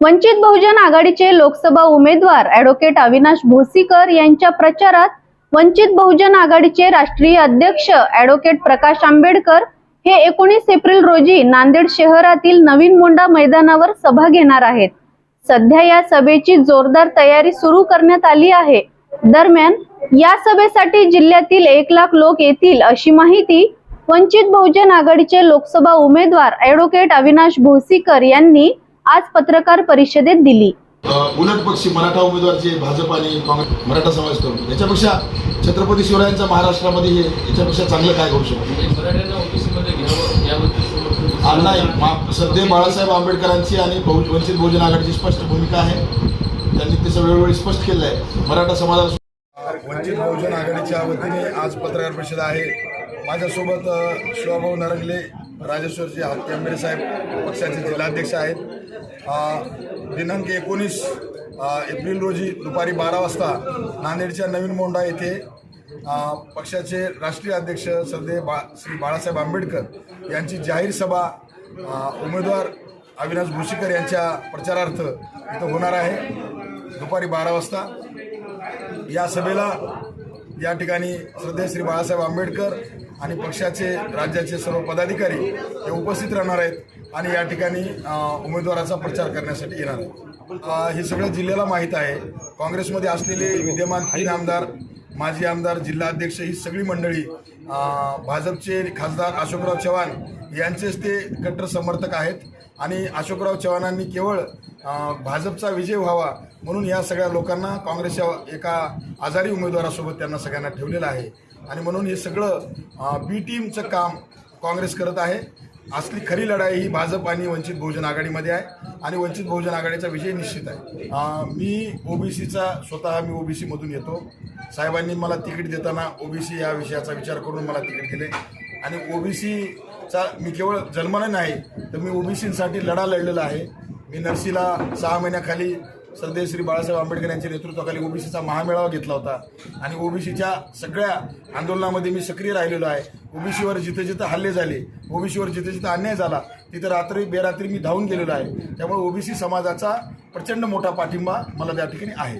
वंचित बहुजन आघाडीचे लोकसभा उमेदवार ऍडव्होकेट अविनाश भोसीकर यांच्या प्रचारात वंचित बहुजन आघाडीचे राष्ट्रीय अध्यक्ष ऍडव्होकेट प्रकाश आंबेडकर हे एकोणीस एप्रिल रोजी नांदेड शहरातील नवीन मुंडा मैदानावर सभा घेणार आहेत. सध्या या सभेची जोरदार तयारी सुरू करण्यात आली आहे. दरम्यान या सभेसाठी जिल्ह्यातील एक लाख लोक येतील अशी माहिती वंचित बहुजन आघाडीचे लोकसभा उमेदवार ऍडव्होकेट अविनाश भोसीकर यांनी आज पत्रकार परिषदेत दिली. उलट पक्षी मराठा उमेदवार जे भाजप आणि काँग्रेस मराठा समाज करून. याच्यापेक्षा छत्रपती शिवरायांचा महाराष्ट्रामध्ये हे याच्यापेक्षा चांगलं काय करू शकतो नाही? सध्या बाळासाहेब आंबेडकरांची आणि बहु वंचित बहुजन आघाडीची स्पष्ट भूमिका आहे. त्यांनी त्याचं वेळोवेळी स्पष्ट केलं आहे. मराठा समाजाला वंचित बहुजन आघाडीच्या वतीने आज पत्रकार परिषद आहे. माझ्यासोबत शिवाभाऊ नरंगले राजेश्वरजी हत्ती साहेब पक्षाचे जिल्हाध्यक्ष आहेत. दिनांक एकोणीस एप्रिल रोजी दुपारी बारा वाजता नांदेडच्या नवीन मोंडा येथे पक्षाचे राष्ट्रीय अध्यक्ष सरदे बा श्री बाळासाहेब आंबेडकर यांची जाहीर सभा उमेदवार अविनाश भोशीकर यांच्या प्रचारार्थ इथं होणार आहे. दुपारी बारा वाजता या सभेला या ठिकाणी श्रद्धे श्री बाळासाहेब आंबेडकर आणि पक्षाचे राज्याचे सर्व पदाधिकारी हे उपस्थित राहणार आहेत आणि या ठिकाणी उमेदवाराचा प्रचार करण्यासाठी येणार आहेत. हे सगळं जिल्ह्याला माहीत आहे. काँग्रेसमध्ये असलेले विद्यमान तीन आमदार माजी आमदार जिल्हाध्यक्ष ही सगळी मंडळी भाजपचे खासदार अशोकराव चव्हाण यांचेच ते कट्टर समर्थक आहेत. आणि अशोकराव चव्हाणांनी केवळ भाजपचा विजय व्हावा म्हणून या सगळ्या लोकांना काँग्रेसच्या एका आजारी उमेदवारासोबत त्यांना सगळ्यांना ठेवलेलं आहे. आणि म्हणून हे सगळं बी टीमचं काम काँग्रेस करत आहे. असली खरी लढाई ही भाजप आणि वंचित बहुजन आघाडीमध्ये आहे आणि वंचित बहुजन आघाडीचा विजय निश्चित आहे. मी ओबीसीचा स्वतः मी ओबीसीमधून येतो. साहेबांनी मला तिकीट देताना ओबीसी या विषयाचा विचार करून मला तिकीट दिले. आणि चा मी केवळ जन्माने नाही तर मी ओबीसीसाठी लढा लढलेला आहे. मी नरसीला सहा महिन्याखाली सरदेव श्री बाळासाहेब आंबेडकर यांच्या नेतृत्वाखाली ओबीसीचा महामेळावा घेतला होता. आणि ओबीसीच्या सगळ्या आंदोलनामध्ये मी सक्रिय राहिलेलो आहे. ओबीसीवर जिथे जिथं हल्ले झाले ओबीसीवर जिथे जिथं अन्याय झाला तिथं रात्री बेरात्री मी धावून गेलेलो आहे. त्यामुळे ओबीसी समाजाचा प्रचंड मोठा पाठिंबा मला त्या ठिकाणी आहे.